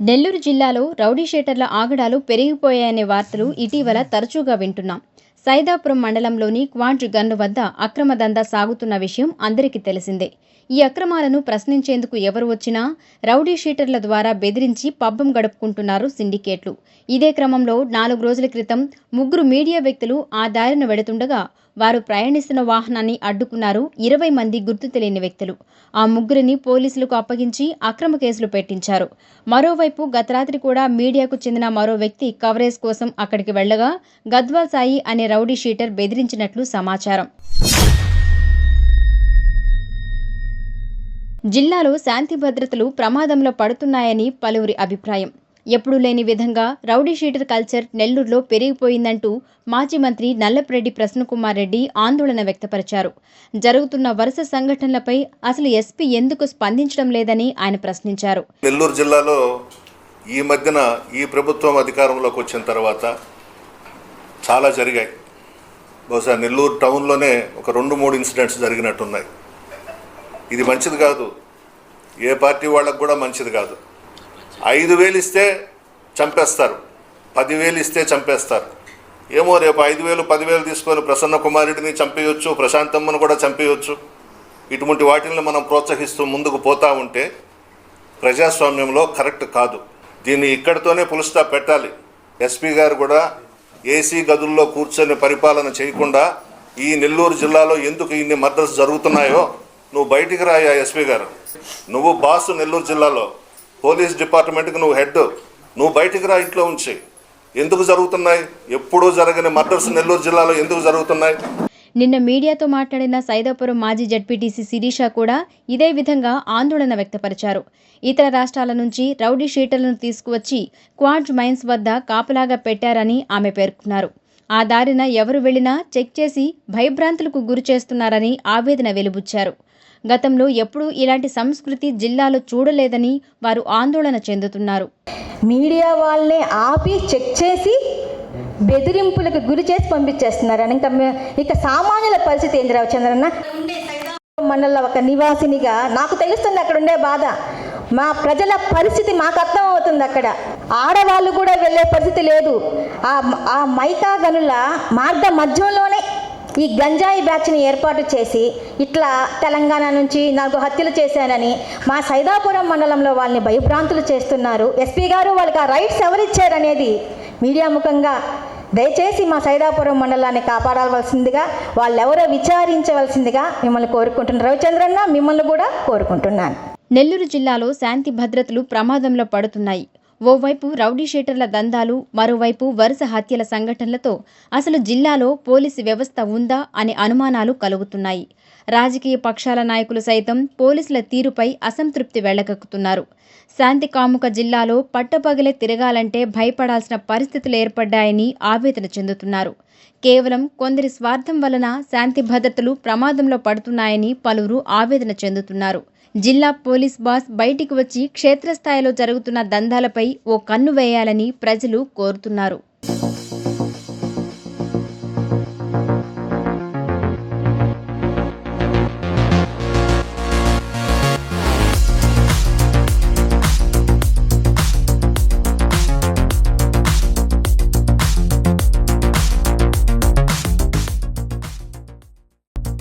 నెల్లూరు జిల్లాలో రౌడీ షీటర్ల ఆగడాలు పెరిగిపోయాయనే వార్తలు ఇటీవల తరచుగా వింటున్నాం. సైదాపురం మండలంలోని క్వాంట్ గన్ను వద్ద అక్రమ దందా సాగుతున్న విషయం అందరికీ తెలిసిందే. ఈ అక్రమాలను ప్రశ్నించేందుకు ఎవరు వచ్చినా రౌడీ షీటర్ల ద్వారా బెదిరించి పబ్బం గడుపుకుంటున్నారు సిండికేట్లు. ఇదే క్రమంలో నాలుగు రోజుల క్రితం ముగ్గురు మీడియా వ్యక్తులు ఆ దారిన వెడుతుండగా వారు ప్రయాణిస్తున్న వాహనాన్ని అడ్డుకున్నారు ఇరవై మంది గుర్తు తెలియని వ్యక్తులు. ఆ ముగ్గురిని పోలీసులకు అప్పగించి అక్రమ కేసులు పెట్టించారు. మరోవైపు గత రాత్రి కూడా మీడియాకు చెందిన మరో వ్యక్తి కవరేజ్ కోసం అక్కడికి వెళ్ళగా గద్వాల్ సాయి అనే రౌడీ షీటర్ బెదిరించినట్లు సమాచారం. జిల్లాలో శాంతి భద్రతలు ప్రమాదంలో పడుతున్నాయని పలువురి అభిప్రాయం. ఎప్పుడూ లేని విధంగా రౌడీ షీటర్ కల్చర్ నెల్లూరులో పెరిగిపోయిందంటూ మాజీ మంత్రి నల్లపురెడ్డి ప్రసన్నకుమార్ రెడ్డి ఆందోళన వ్యక్తపరిచారు. జరుగుతున్న వరుస సంఘటనలపై అసలు ఎస్పీ ఎందుకు స్పందించడం లేదని ఆయన ప్రశ్నించారు. నెల్లూరు జిల్లాలో ఈ మధ్యన ఈ ప్రభుత్వం అధికారంలోకి వచ్చిన తర్వాత చాలా జరిగాయి. బహుశా నెల్లూరు టౌన్లోనే ఒక రెండు మూడు ఇన్సిడెంట్స్ జరిగినట్టున్నాయి. ఇది మంచిది కాదు. ఏ పార్టీ వాళ్ళకు కూడా మంచిది కాదు. ఐదు వేలు ఇస్తే చంపేస్తారు. పదివేలు ఇస్తే చంపేస్తారు. ఏమో రేపు ఐదు వేలు పదివేలు తీసుకొని ప్రసన్న కుమారుడిని చంపేయొచ్చు ప్రశాంతమ్మను కూడా చంపేయొచ్చు. ఇటువంటి వాటిని మనం ప్రోత్సహిస్తూ ముందుకు పోతా ఉంటే ప్రజాస్వామ్యంలో కరెక్ట్ కాదు. దీన్ని ఇక్కడితోనే పులుస్తా పెట్టాలి. ఎస్పీ గారు కూడా ఏసీ గదుల్లో కూర్చొని పరిపాలన చేయకుండా ఈ నెల్లూరు జిల్లాలో ఎందుకు ఇన్ని మద్రస్ జరుగుతున్నాయో నువ్వు బయటికి రాయా ఎస్పీ గారు. నువ్వు బాసు నెల్లూరు జిల్లాలో. పోలీస్ డిపార్ట్మెంట్కి నువ్వు హెడ్. నువ్వు బయటికి రా ఇంట్లో ఉంచి. ఎందుకు జరుగుతున్నాయి? ఎప్పుడూ జరగని మర్డర్స్ నెల్లూరు జిల్లాలో ఎందుకు జరుగుతున్నాయి? నిన్న మీడియాతో మాట్లాడిన సైదాపురం మాజీ జడ్పీటీసీ శిరీష కూడా ఇదే విధంగా ఆందోళన వ్యక్తపరిచారు. ఇతర రాష్ట్రాల నుంచి రౌడీ షీటర్లను తీసుకువచ్చి క్వాంట్ మైన్స్ వద్ద కాపలాగా పెట్టారని ఆమె పేర్కొన్నారు. ఆ దారిన ఎవరు వెళ్ళినా చెక్ చేసి భయభ్రాంతులకు గురి చేస్తున్నారని ఆవేదన వెలుబుచ్చారు. గతంలో ఎప్పుడూ ఇలాంటి సంస్కృతి జిల్లాలో చూడలేదని వారు ఆందోళన చెందుతున్నారు. మీడియా వాళ్ళని ఆపి చెక్ చేసి బెదిరింపులకు గురి చేసి పంపించేస్తున్నారు. ఇంకా ఇక సామాన్యుల పరిస్థితి ఏంటి రవిచంద్రన్న మండలంలో ఒక నివాసినిగా నాకు తెలుస్తుంది అక్కడ ఉండే బాధ. మా ప్రజల పరిస్థితి మాకు అర్థం అవుతుంది అక్కడ. ఆడవాళ్ళు కూడా వెళ్ళే పరిస్థితి లేదు. ఆ ఆ మైకా గనుల మార్గ మధ్యంలోనే ఈ గంజాయి బ్యాచ్ని ఏర్పాటు చేసి ఇట్లా తెలంగాణ నుంచి నాకు హత్యలు చేశానని మా సైదాపురం మండలంలో వాళ్ళని భయభ్రాంతులు చేస్తున్నారు. ఎస్పీ గారు వాళ్ళకి ఆ రైట్స్ ఎవరిచ్చారనేది మీడియా ముఖంగా దయచేసి మా సైదాపురం మండలాన్ని కాపాడవలసిందిగా వాళ్ళెవరో విచారించవలసిందిగా మిమ్మల్ని కోరుకుంటున్నాను రవిచంద్రన్న మిమ్మల్ని కూడా కోరుకుంటున్నాను. నెల్లూరు జిల్లాలో శాంతి భద్రతలు ప్రమాదంలో పడుతున్నాయి. ఓవైపు రౌడీషీటర్ల దందాలు మరోవైపు వరుస హత్యల సంఘటనలతో అసలు జిల్లాలో పోలీసు వ్యవస్థ ఉందా అనే అనుమానాలు కలుగుతున్నాయి. రాజకీయ పక్షాల నాయకులు సైతం పోలీసుల తీరుపై అసంతృప్తి వెళ్ళగక్కుతున్నారు శాంతి కాముక జిల్లాలో పట్టపగలే తిరగాలంటే భయపడాల్సిన పరిస్థితులు ఏర్పడ్డాయని ఆవేదన చెందుతున్నారు. కేవలం కొందరి స్వార్థం వలన శాంతి భద్రతలు ప్రమాదంలో పడుతున్నాయని పలువురు ఆవేదన చెందుతున్నారు. జిల్లా పోలీస్ బాస్ బయటికి వచ్చి క్షేత్రస్థాయిలో జరుగుతున్న దందాలపై ఓ కన్ను వేయాలని ప్రజలు కోరుతున్నారు.